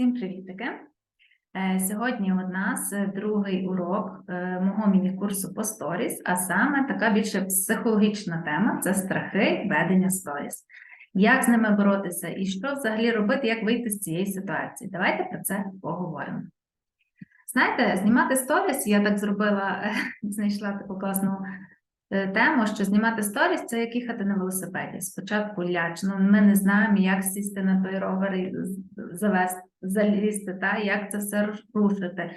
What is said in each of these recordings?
Всім привітики! Е, Сьогодні у нас другий урок е, мого міні-курсу по сторіс, а саме така більше психологічна тема це страхи ведення сторіс. Як з ними боротися і що взагалі робити, як вийти з цієї ситуації? Давайте про це поговоримо. Знаєте, знімати сторіс, я так зробила, знайшла таку класну тему, що знімати сторіс це як їхати на велосипеді. Спочатку лячно, ми не знаємо, як сісти на той ровер і завести, залізти, та як це все рушити.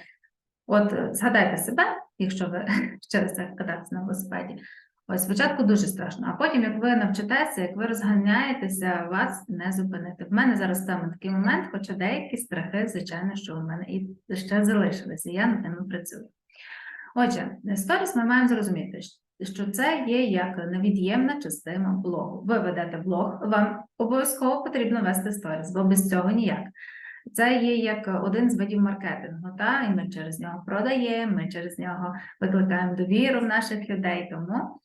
От е, згадайте себе, якщо ви вчилися кататися на велосипеді. Ось спочатку дуже страшно, а потім, як ви навчитеся, як ви розганяєтеся, вас не зупинити. В мене зараз саме такий момент, хоча деякі страхи, звичайно, що у мене і ще залишилися, я над ними працюю. Отже, сторіс ми маємо зрозуміти, що це є як невід'ємна частина блогу. Ви ведете блог, вам обов'язково потрібно вести сторіс, бо без цього ніяк. Це є як один з видів маркетингу, та? і ми через нього продаємо, ми через нього викликаємо довіру в наших людей. Тому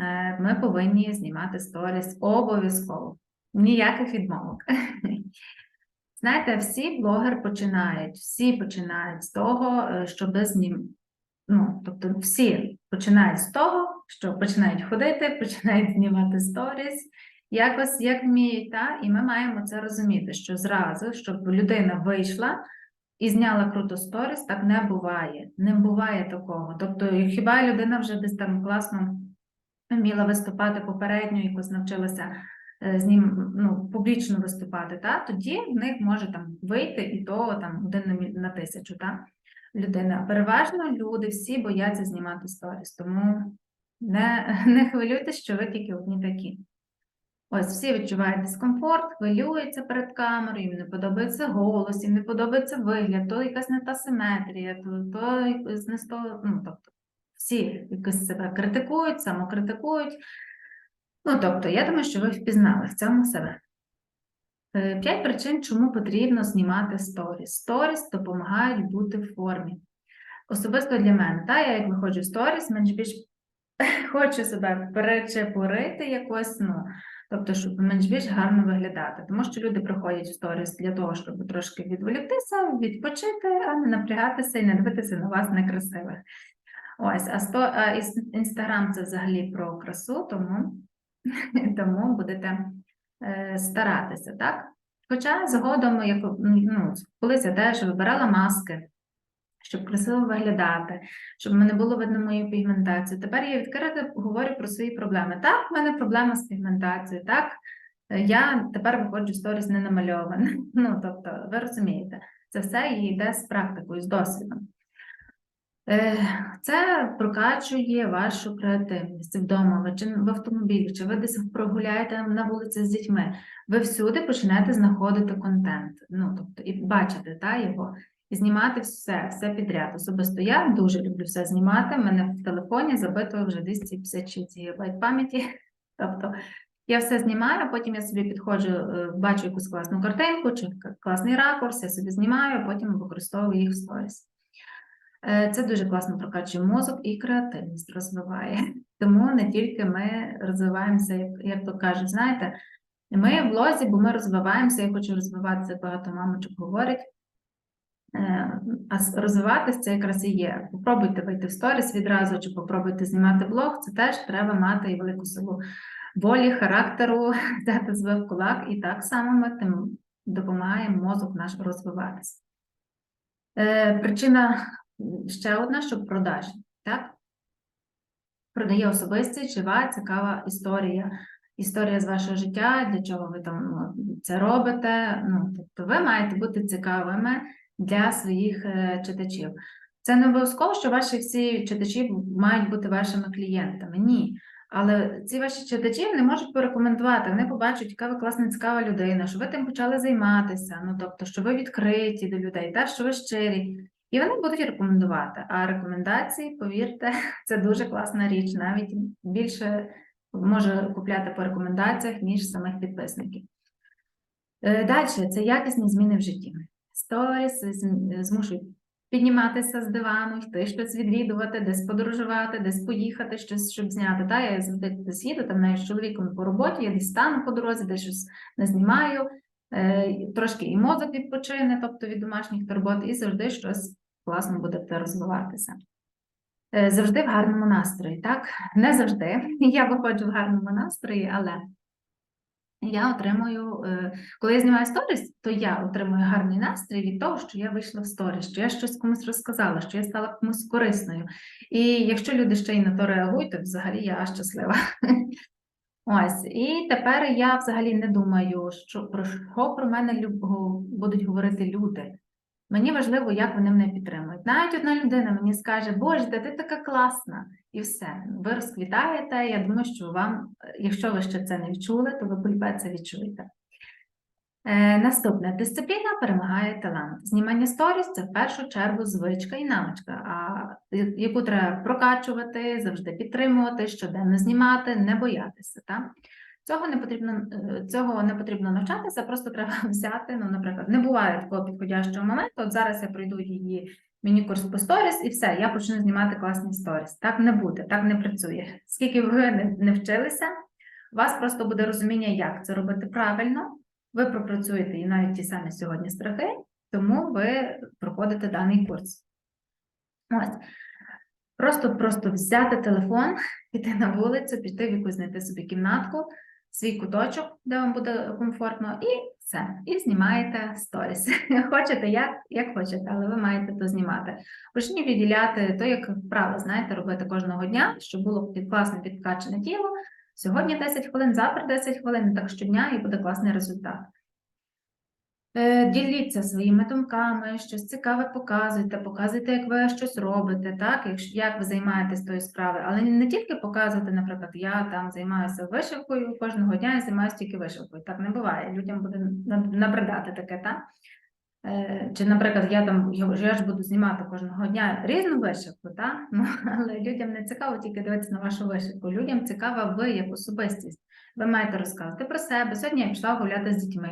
е, ми повинні знімати сторіс обов'язково. Ніяких відмовок. Знаєте, всі блогери починають, всі починають з того, е, щоб знім... ну, тобто всі починають з того, що починають ходити, починають знімати сторіс, якось як вміють, та? і ми маємо це розуміти, що зразу, щоб людина вийшла і зняла круто сторіс, так не буває. Не буває такого. Тобто, хіба людина вже десь там класно вміла виступати попередньо, якось навчилася е, з ним ну, публічно виступати, та? тоді в них може там вийти і то там один на, тисячу. Та? Людина. Переважно люди всі бояться знімати сторіс, тому не, не хвилюйтесь, що ви тільки одні такі. Ось всі відчувають дискомфорт, хвилюються перед камерою, їм не подобається голос, їм не подобається вигляд, то якась не та симетрія, то, то не того, ну тобто всі якось себе критикують, самокритикують. Ну, тобто, я думаю, що ви впізнали в цьому себе. Е, П'ять причин, чому потрібно знімати сторіс. Сторіс допомагають бути в формі. Особисто для мене, та, я як виходжу в сторіс, менш більш хочу себе перечепурити якось, ну, тобто, щоб менш більш гарно виглядати. Тому що люди приходять в сторіс для того, щоб трошки відволіктися, відпочити, а не напрягатися і не дивитися на вас некрасивих. Ось, а сто, а інстаграм це взагалі про красу, тому, тому будете е, старатися, так? Хоча згодом, як ну, колись я теж вибирала маски, щоб красиво виглядати, щоб мене було видно мою пігментацію. Тепер я відкрито говорю про свої проблеми. Так, в мене проблема з пігментацією, так, е, я тепер виходжу в сторіс не намальована. Ну, тобто, ви розумієте, це все йде з практикою, з досвідом. Е, Це прокачує вашу креативність вдома, чи в автомобілі, чи ви десь прогуляєте на вулиці з дітьми. Ви всюди почнете знаходити контент. Ну, тобто, і бачити та, його, знімати все, все підряд. Особисто я дуже люблю все знімати. У мене в телефоні забито вже 256 ГБ пам'яті. Тобто я все знімаю, потім я собі підходжу, е, бачу якусь класну картинку чи класний ракурс, я собі знімаю, а потім використовую їх в сторіс. Е, Це дуже класно прокачує мозок і креативність розвиває. Тому не тільки ми розвиваємося, як, як то кажуть, знаєте, ми в блозі, бо ми розвиваємося, я хочу розвиватися, багато мамочок говорять. Е, А розвиватися це якраз і є. Попробуйте вийти в сторіс відразу, чи попробуйте знімати блог, це теж треба мати і велику силу волі, характеру, взяти себе в кулак, і так само ми тим допомагаємо мозок наш розвиватися. Е, Причина ще одна, щоб продажі, так? Продає особистість, жива, цікава історія. Історія з вашого життя, для чого ви там ну, це робите. Ну, тобто ви маєте бути цікавими для своїх е, читачів. Це не обов'язково, що ваші всі читачі мають бути вашими клієнтами. Ні. Але ці ваші читачі не можуть порекомендувати. Вони побачать, яка ви класна, цікава людина, що ви тим почали займатися. Ну тобто, що ви відкриті до людей, так, що ви щирі. І вони будуть рекомендувати. А рекомендації, повірте, це дуже класна річ. Навіть більше може купляти по рекомендаціях, ніж самих підписників. Далі це якісні зміни в житті. Сторіс змушують підніматися з дивану, йти щось відвідувати, десь подорожувати, десь поїхати, щось щоб зняти. Та, я завжди десь їду, там навіть з чоловіком по роботі, я десь стану по дорозі, десь щось не знімаю. е, трошки і мозок відпочине, тобто від домашніх турбот, і завжди щось класно будете розвиватися. Е, Завжди в гарному настрої, так? Не завжди. Я виходжу в гарному настрої, але я отримую, е, коли я знімаю сторіс, то я отримую гарний настрій від того, що я вийшла в сторіс, що я щось комусь розказала, що я стала комусь корисною. І якщо люди ще й на то реагують, то взагалі я щаслива. Ось, і тепер я взагалі не думаю, що про що про мене будуть говорити люди. Мені важливо, як вони мене підтримують. Навіть одна людина мені скаже, Боже, та ти така класна, і все. Ви розквітаєте. Я думаю, що вам, якщо ви ще це не відчули, то ви полюбе це відчуєте. Е, наступне дисципліна перемагає талант. Знімання сторіс це в першу чергу звичка і навичка, а яку треба прокачувати, завжди підтримувати, щоденно знімати, не боятися. Так? Цього не потрібно е, цього не потрібно навчатися, просто треба взяти. Ну, наприклад, не буває такого підходящого моменту. От зараз я пройду її міні-курс по сторіс, і все, я почну знімати класні сторіс. Так не буде, так не працює. Скільки ви не, вчилися, у вас просто буде розуміння, як це робити правильно. Ви пропрацюєте і навіть ті самі сьогодні страхи, тому ви проходите даний курс. Ось. Просто просто взяти телефон, піти на вулицю, піти в якусь знайти собі кімнатку, свій куточок, де вам буде комфортно, і все. І знімаєте сторіс. Хочете як, як хочете, але ви маєте то знімати. Почніть відділяти то, як вправо, знаєте, робити кожного дня, щоб було під класне підкачане тіло. Сьогодні 10 хвилин, завтра 10 хвилин, так щодня, і буде класний результат. Е, Діліться своїми думками, щось цікаве показуйте, показуйте, як ви щось робите, так, як ви займаєтесь тою справою, але не тільки показувати, наприклад, я там займаюся вишивкою, кожного дня я займаюся тільки вишивкою. Так не буває. Людям буде наб- набридати таке, так? Е, Чи, наприклад, я там я, ж- буду знімати кожного дня різну вишивку, так? Ну, але людям не цікаво тільки дивитися на вашу вишивку. Людям цікава ви як особистість. Ви маєте розказати про себе. Сьогодні я пішла гуляти з дітьми.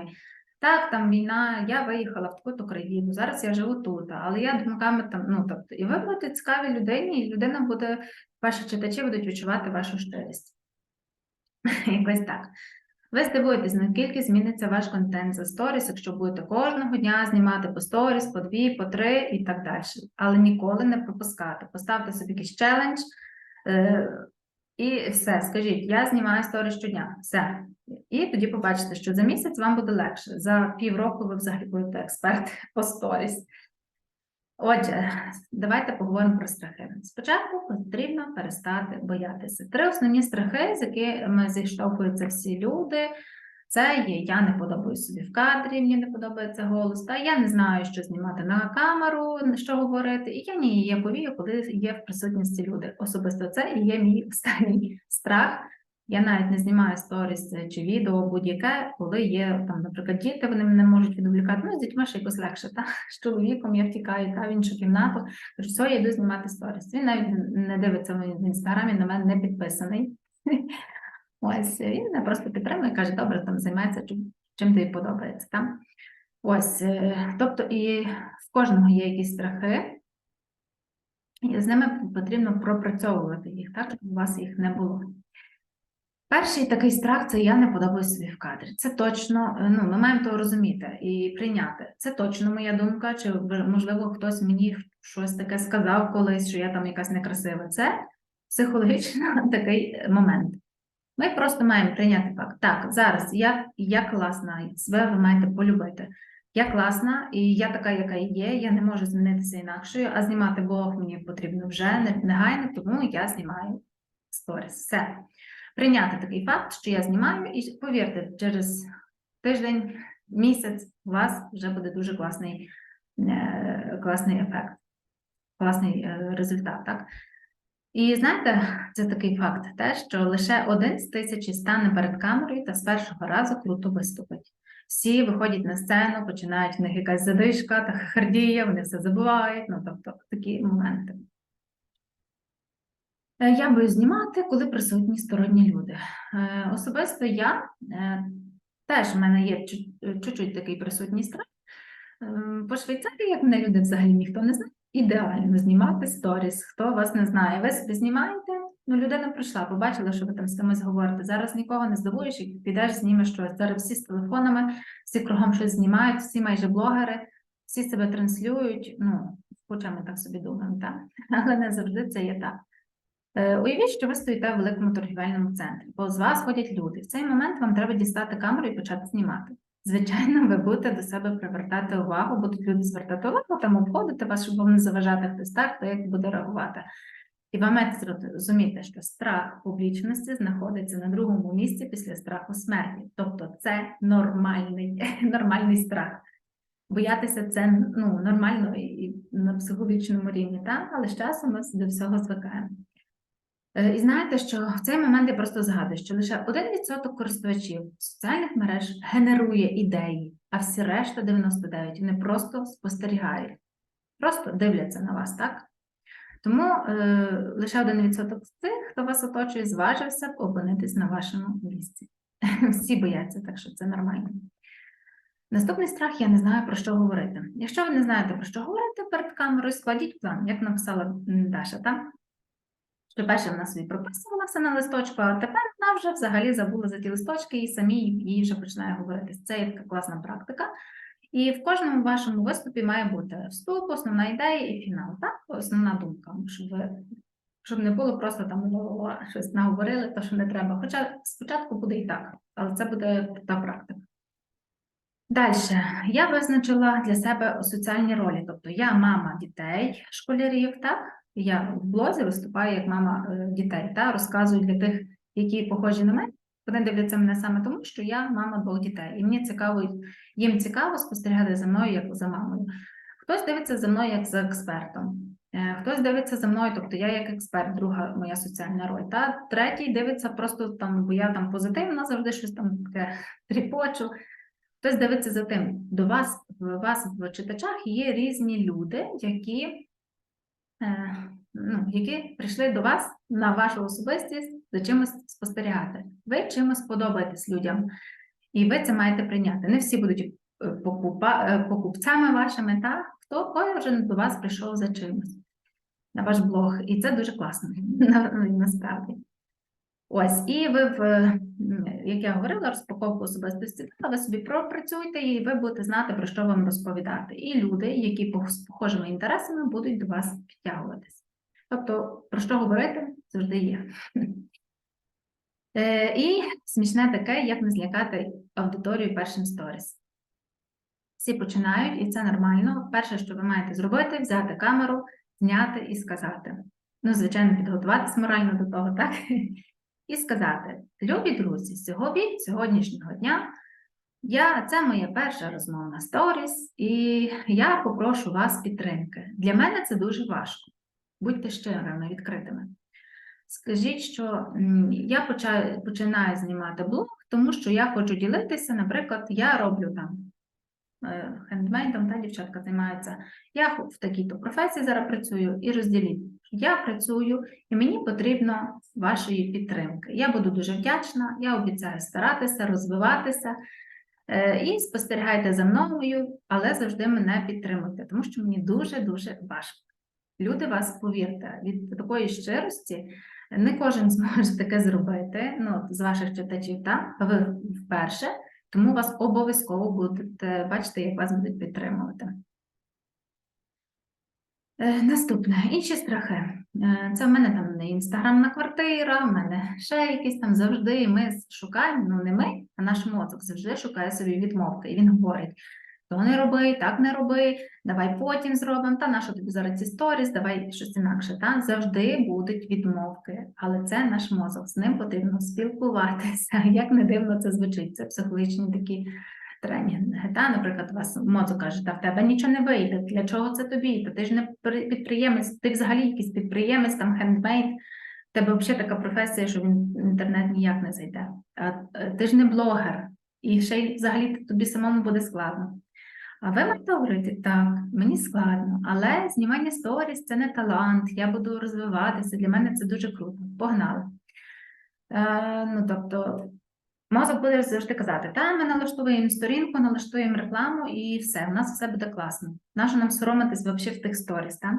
Так, там війна, я виїхала в таку-то країну, зараз я живу тут, але я думками там, ну тобто, і ви будете цікаві людині, і людина буде, ваші читачі будуть відчувати вашу щирість. Якось так. Ви здивуєтесь, наскільки зміниться ваш контент за сторіс, якщо будете кожного дня знімати по сторіс, по дві, по три і так далі. Але ніколи не пропускати. Поставте собі якийсь челендж е, і все. Скажіть, я знімаю сторіс щодня. Все. І тоді побачите, що за місяць вам буде легше. За півроку ви взагалі будете експерт по сторіс. Отже, давайте поговоримо про страхи. Спочатку потрібно перестати боятися. Три основні страхи, з якими зіштовхуються всі люди. Це є я не подобаюсь собі в кадрі, мені не подобається голос, та я не знаю, що знімати на камеру, що говорити, і я ніяковію, коли є в присутності люди. Особисто це і є мій останній страх. Я навіть не знімаю сторіс чи відео будь-яке, коли є там, наприклад, діти, вони мене можуть відволікати. Ну, з дітьми ще якось легше. Та? З чоловіком я втікаю та в іншу кімнату. Кажу, все, я йду знімати сторіс. Він навіть не дивиться в інстаграмі, на мене не підписаний. Ось він мене просто підтримує, каже, добре, там займається чим, тобі подобається. Там. Ось, е, тобто, і в кожного є якісь страхи, і з ними потрібно пропрацьовувати їх, так, щоб у вас їх не було. Перший такий страх це я не подобаюсь собі в кадрі. Це точно, е, ну, ми маємо то розуміти і прийняти. Це точно моя думка, чи можливо хтось мені щось таке сказав колись, що я там якась некрасива. Це психологічно такий момент. Ми просто маємо прийняти факт. Так, зараз я, я класна, себе ви маєте полюбити. Я класна, і я така, яка є, я не можу змінитися інакшою, а знімати блог мені потрібно вже негайно, тому я знімаю сторіс. Все. Прийняти такий факт, що я знімаю, і повірте, через тиждень, місяць у вас вже буде дуже класний, е, класний ефект, класний е, результат. Так? І знаєте, це такий факт, те, що лише один з тисячі стане перед камерою та з першого разу круто виступить. Всі виходять на сцену, починають в них якась задишка, тахикардія, вони все забувають. Ну, тобто такі моменти. Е, Я боюсь знімати, коли присутні сторонні люди. Е, Особисто я е, теж в мене є чу- чуть-чуть такий присутній страх. По Швейцарії, як мене люди взагалі ніхто не знає, ідеально знімати сторіс. Хто вас не знає, ви собі знімаєте, Ну, людина прийшла, побачила, що ви там з кимось говорите. Зараз нікого не здивуєш, і підеш, знімеш щось. Зараз всі з телефонами, всі кругом щось знімають, всі майже блогери, всі себе транслюють. Ну, хоча ми так собі думаємо, так? Але не завжди це є так. Е, Уявіть, що ви стоїте в великому торгівельному центрі, бо з вас ходять люди. В цей момент вам треба дістати камеру і почати знімати. Звичайно, ви будете до себе привертати увагу, будуть люди звертати увагу, там обходити вас, щоб вам не заважати хтось так, хто як буде реагувати. І ви маєте зрозуміти, що страх публічності знаходиться на другому місці після страху смерті. Тобто це нормальний, нормальний страх. Боятися це ну, нормально і на психологічному рівні, так? але з часом ми до всього звикаємо. Е, І знаєте, що в цей момент я просто згадую, що лише 1% користувачів соціальних мереж генерує ідеї, а всі решта 99 вони просто спостерігають, просто дивляться на вас, так? Тому е, лише 1% з тих, хто вас оточує, зважився б опинитись на вашому місці. Всі бояться, так що це нормально. Наступний страх я не знаю про що говорити. Якщо ви не знаєте про що говорити перед камерою, складіть план, як написала Даша, так? Що перше вона собі прописувала все на листочку, а тепер вона вже взагалі забула за ті листочки і самі їй вже починає говорити. Це є така класна практика. І в кожному вашому виступі має бути вступ, основна ідея і фінал, так? Основна думка, щоб ви щоб не було просто там щось наговорили, то що не треба. Хоча спочатку буде і так, але це буде та практика. Далі я визначила для себе соціальні ролі, тобто я мама дітей, школярів, так? Я в блозі виступаю як мама е, дітей, та розказую для тих, які похожі на мене. Вони дивляться мене саме тому, що я мама двох дітей, і мені цікаво, їм цікаво спостерігати за мною як за мамою. Хтось дивиться за мною як за експертом, е, хтось дивиться за мною, тобто я як експерт, друга моя соціальна роль. Та третій дивиться просто там, бо я там позитивна, завжди щось там таке тріпочу. Хтось дивиться за тим, до вас в вас в читачах є різні люди, які, ну, які прийшли до вас на вашу особистість за чимось спостерігати. Ви чимось подобаєтесь людям, і ви це маєте прийняти. Не всі будуть е, покупа, е, покупцями вашими, та хто вже до вас прийшов за чимось на ваш блог, і це дуже класно на, насправді. Ось, і ви, в, як я говорила, розпаковку особистості, ви собі пропрацюйте, і ви будете знати, про що вам розповідати. І люди, які з похожими інтересами будуть до вас підтягуватись. Тобто, про що говорити завжди є. Е, І смішне таке, як не злякати аудиторію першим сторіс. Всі починають, і це нормально. Перше, що ви маєте зробити, взяти камеру, зняти і сказати. Ну, звичайно, підготуватись морально до того, так? І сказати: любі друзі, сьогодні, сьогоднішнього дня я, це моя перша розмова на сторіс, і я попрошу вас підтримки. Для мене це дуже важко. Будьте щирими, відкритими. Скажіть, що я починаю знімати блог, тому що я хочу ділитися, наприклад, я роблю там е, хендмейдом, та дівчатка займаються. Я в такій-то професії зараз працюю і розділіть. Я працюю і мені потрібно вашої підтримки. Я буду дуже вдячна, я обіцяю старатися, розвиватися. Е, І спостерігайте за мною, але завжди мене підтримуйте, тому що мені дуже-дуже важко. Люди вас, повірте, від такої щирості не кожен зможе таке зробити, ну, з ваших читачів, так? А ви вперше, тому вас обов'язково будете бачите, як вас будуть підтримувати. Е, Наступне, інші страхи. Е, Це в мене там не інстаграмна квартира, в мене ще якісь там завжди ми шукаємо, ну не ми, а наш мозок завжди шукає собі відмовки. І він говорить: то не роби, так не роби, давай потім зробимо, та нащо тобі зараз ці давай щось інакше. Та? Завжди будуть відмовки, але це наш мозок, з ним потрібно спілкуватися. Як не дивно це звучить, це психологічні такі тренінги. Та, наприклад, вас мозок каже, та в тебе нічого не вийде. Для чого це тобі? Та ти ж не підприємець, ти взагалі якийсь підприємець, там хендмейд. Тебе взагалі така професія, що в інтернет ніяк не зайде. А е, ти ж не блогер, і ще й взагалі тобі самому буде складно. А ви маєте говорити, так, мені складно, але знімання сторіс це не талант, я буду розвиватися, для мене це дуже круто. Погнали. Е, ну, тобто, Мозок буде завжди казати, та ми налаштуємо сторінку, налаштуємо рекламу і все, у нас все буде класно. Нащо нам соромитись взагалі в тих сторіс, так?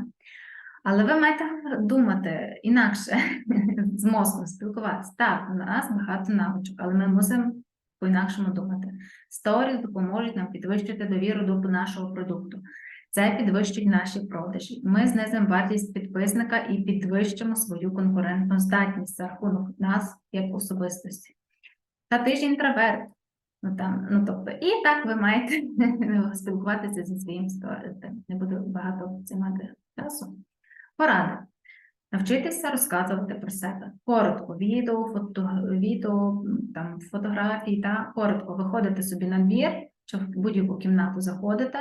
Але ви маєте думати інакше з мозком спілкуватися. Так, у нас багато навичок, але ми мусимо по-інакшому думати. Сторіс допоможуть нам підвищити довіру до нашого продукту. Це підвищить наші продажі. Ми знизимо вартість підписника і підвищимо свою конкурентну здатність за рахунок нас як особистості. Та ти ж інтроверт. Ну, там, ну, тобто, і так ви маєте спілкуватися зі своїм сторіс. Не буду багато займати часу. Поради. Навчитися розказувати про себе. Коротко, відео, фото, відео, там, фотографії, та коротко виходите собі на двір, чи в будь-яку кімнату заходите,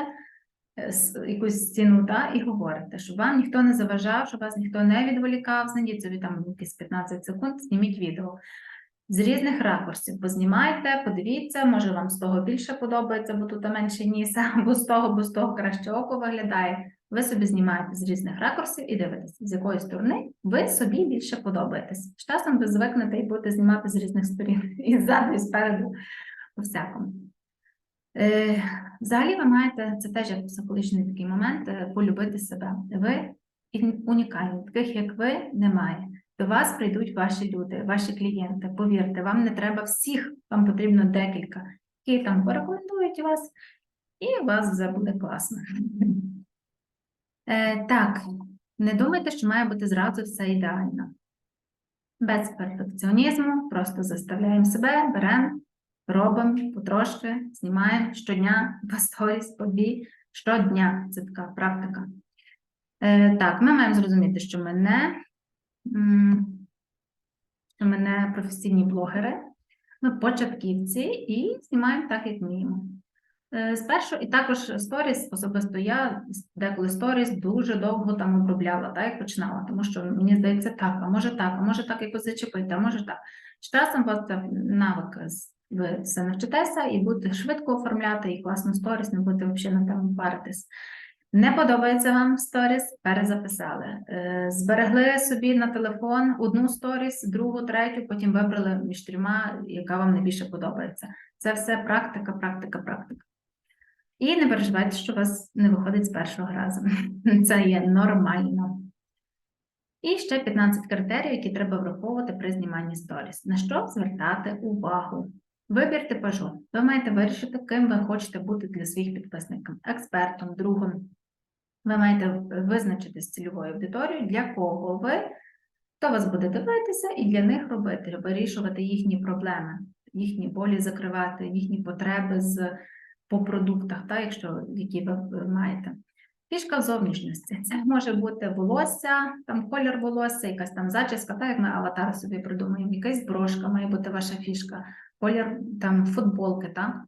е, якусь стіну та, і говорите, щоб вам ніхто не заважав, щоб вас ніхто не відволікав, знайдіть собі там якісь 15 секунд, зніміть відео. З різних ракурсів познімайте, подивіться, може вам з того більше подобається, бо тут менше ніса, або з того, бо з того краще око виглядає. Ви собі знімаєте з різних ракурсів і дивитесь, з якої сторони ви собі більше подобаєтесь. З часом ви звикнете і будете знімати з різних сторін, і ззаду, і спереду, по всякому. Е, взагалі, ви маєте, це теж як психологічний такий момент, е, полюбити себе. Ви унікальні, таких як ви немає. До вас прийдуть ваші люди, ваші клієнти. Повірте, вам не треба всіх, вам потрібно декілька, які там порекомендують вас, і у вас все буде класно. Е, так, не думайте, що має бути зразу все ідеально. Без перфекціонізму, просто заставляємо себе, беремо, робимо потрошки, знімаємо щодня, по сторіс, по щодня. Це така практика. Е, так, ми маємо зрозуміти, що ми не, м, що ми професійні блогери, ми початківці і знімаємо так, як вміємо. Е, Спершу, і також сторіс, особисто я деколи сторіс дуже довго там обробляла, так, як починала, тому що мені здається, так, а може так, а може так якось зачепити, а може так. З часом у вас це навик, ви все навчитеся і будете швидко оформляти, і класно сторіс, не будете взагалі на тему паритись. Не подобається вам сторіс, перезаписали. Е, Зберегли собі на телефон одну сторіс, другу, третю, потім вибрали між трьома, яка вам найбільше подобається. Це все практика, практика, практика. І не переживайте, що у вас не виходить з першого разу. Це є нормально. І ще 15 критеріїв, які треба враховувати при зніманні сторіс. На що звертати увагу? Вибір типажу. Ви маєте вирішити, ким ви хочете бути для своїх підписників, експертом, другом. Ви маєте визначитись цільовою аудиторією, для кого ви, хто вас буде дивитися, і для них робити, вирішувати їхні проблеми, їхні болі закривати, їхні потреби з по продуктах, та, якщо які ви ви маєте. Фішка в зовнішності. Це може бути волосся, там колір волосся, якась там зачіска, так як ми аватар собі придумаємо, якась брошка має бути ваша фішка, колір там футболки, так?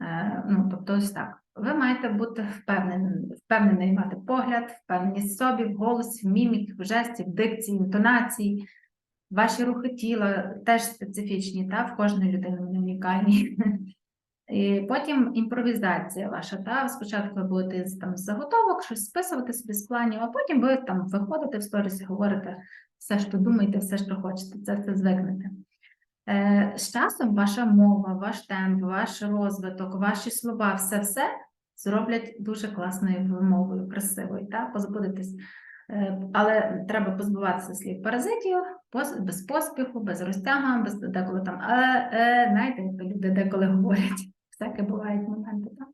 Е, ну, тобто ось так. Ви маєте бути впевнений, впевнений мати погляд, впевненість в собі, в голосі, в мімік, в жесті, в дикції, інтонації. Ваші рухи тіла теж специфічні, та в кожної людини вони унікальні. І потім імпровізація ваша. Та? Спочатку ви будете там з заготовок щось списувати собі з планів, а потім ви там виходите в сторіс і говорите все, що думаєте, все, що хочете, це все звикнете. Е, з часом ваша мова, ваш темп, ваш розвиток, ваші слова, все-все зроблять дуже класною вимовою, красивою, так? позбудетесь. Е, але треба позбуватися слів паразитів без поспіху, без розтяга, без деколи там, е, е, знаєте, люди деколи говорять. Всяке бувають моменти, так?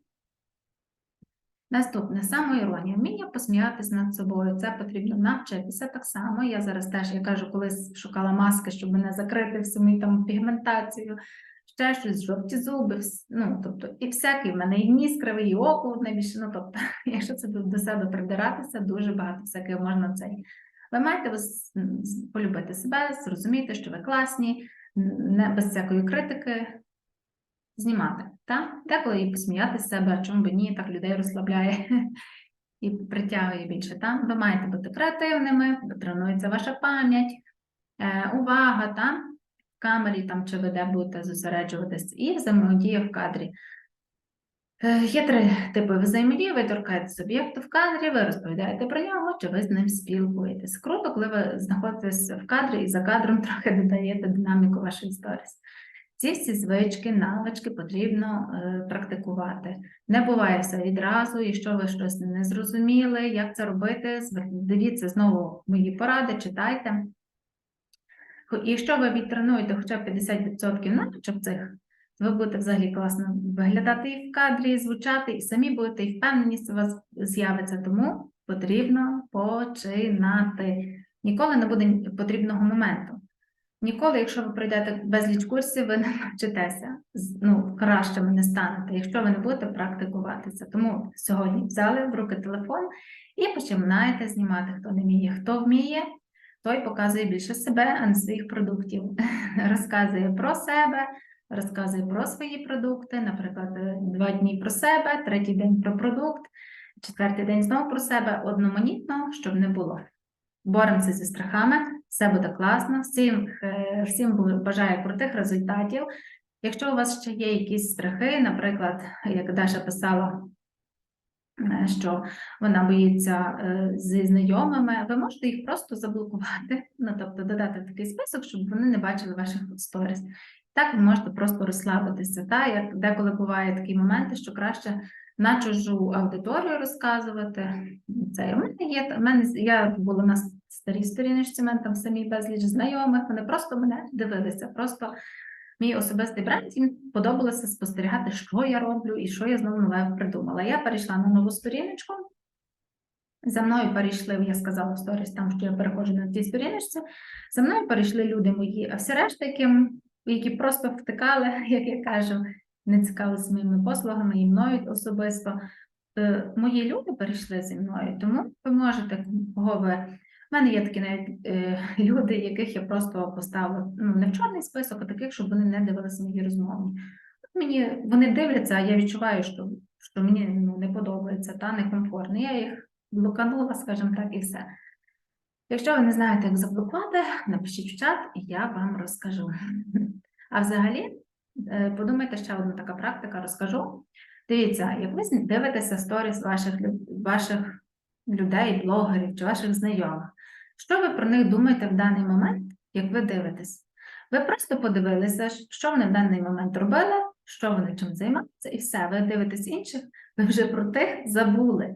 Наступне самоіронія, вміння посміятися над собою. Це потрібно навчитися так само. Я зараз теж я кажу, колись шукала маски, щоб не закрити всю мою там пігментацію, ще щось, жовті зуби, ну тобто, і всякий в мене і ніс кривий, і око одне. Ну тобто, якщо це до себе придиратися, дуже багато всяких можна цей. Ви маєте полюбити себе, зрозуміти, що ви класні, не без всякої критики, знімати. Та? Деколи і посміяти з себе, чому би ні, так людей розслабляє і притягує більше. Та? Ви маєте бути креативними, тренується ваша пам'ять, е, увага та? в камері там, чи ви де будете зосереджуватись, і взаємодія в кадрі. Е, Є три типи взаємодії. Ви торкаєте суб'єкту в кадрі, ви розповідаєте про нього, чи ви з ним спілкуєтесь. Круто, коли ви знаходитесь в кадрі і за кадром трохи додаєте динаміку вашої сторіс. Ці всі звички, навички потрібно е, практикувати. Не буває все відразу, якщо ви щось не зрозуміли, як це робити, дивіться знову мої поради, читайте. Хо- Якщо ви відтренуєте хоча б 50% навичок цих, ви будете взагалі класно виглядати і в кадрі, і звучати, і самі будете, і впевненість у вас з'явиться. Тому потрібно починати. Ніколи не буде потрібного моменту. Ніколи, якщо ви пройдете безліч курсів, ви не навчитеся, ну, кращими не станете, якщо ви не будете практикуватися. Тому сьогодні взяли в руки телефон і починаєте знімати, хто не вміє. Хто вміє, той показує більше себе, а не своїх продуктів. Розказує про себе, розказує про свої продукти, наприклад, два дні про себе, третій день про продукт, четвертий день знову про себе, одноманітно, щоб не було. Боремося зі страхами, все буде класно, всім, е, всім бажаю крутих результатів. Якщо у вас ще є якісь страхи, наприклад, як Даша писала, е, що вона боїться е, зі знайомими, ви можете їх просто заблокувати, ну тобто додати в такий список, щоб вони не бачили ваших сторіс. Так ви можете просто розслабитися. Та? Як деколи буває такі моменти, що краще на чужу аудиторію розказувати. Це у мене є. У мене я була на старій сторіночці, мене там самі безліч знайомих. Вони просто мене дивилися. Просто мій особистий бренд їм подобалося спостерігати, що я роблю і що я знову нове придумала. Я перейшла на нову сторіночку. За мною перейшли, я сказала в сторіс, там що я переходжу на цій сторіночці. За мною перейшли люди мої, а всі решта, яким, які просто втикали, як я кажу, не цікавилися моїми послугами і мною особисто. Е, Мої люди перейшли зі мною, тому ви можете, кого ви. У мене є такі навіть е, люди, яких я просто поставила ну, не в чорний список, а таких, щоб вони не дивилися мої розмови. Мені вони дивляться, а я відчуваю, що, що мені ну, не подобається та некомфортно. Я їх блоканула, скажімо так, і все. Якщо ви не знаєте, як заблокувати, напишіть в чат, і я вам розкажу. А взагалі, е, подумайте, ще одна така практика розкажу. Дивіться, як ви дивитеся сторіс ваших, ваших людей, блогерів чи ваших знайомих, що ви про них думаєте в даний момент, як ви дивитесь? Ви просто подивилися, що вони в даний момент робили, що вони чим займаються, і все. Ви дивитесь інших, ви вже про тих забули.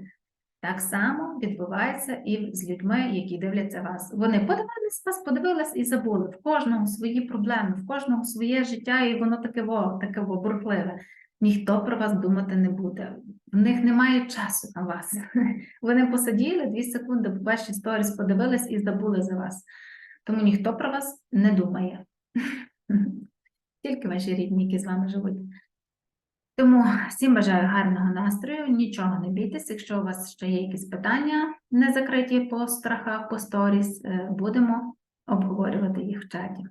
Так само відбувається і з людьми, які дивляться вас. Вони подивились вас, подивились і забули. В кожного свої проблеми, в кожного своє життя, і воно таке во, таке во, бурхливе. Ніхто про вас думати не буде. В них немає часу на вас. Вони посиділи дві секунди, ваші сторіс подивились і забули за вас. Тому ніхто про вас не думає. Тільки ваші рідні, які з вами живуть. Тому всім бажаю гарного настрою, нічого не бійтесь. Якщо у вас ще є якісь питання не закриті по страхах, по сторіс, е, будемо обговорювати їх в чаті.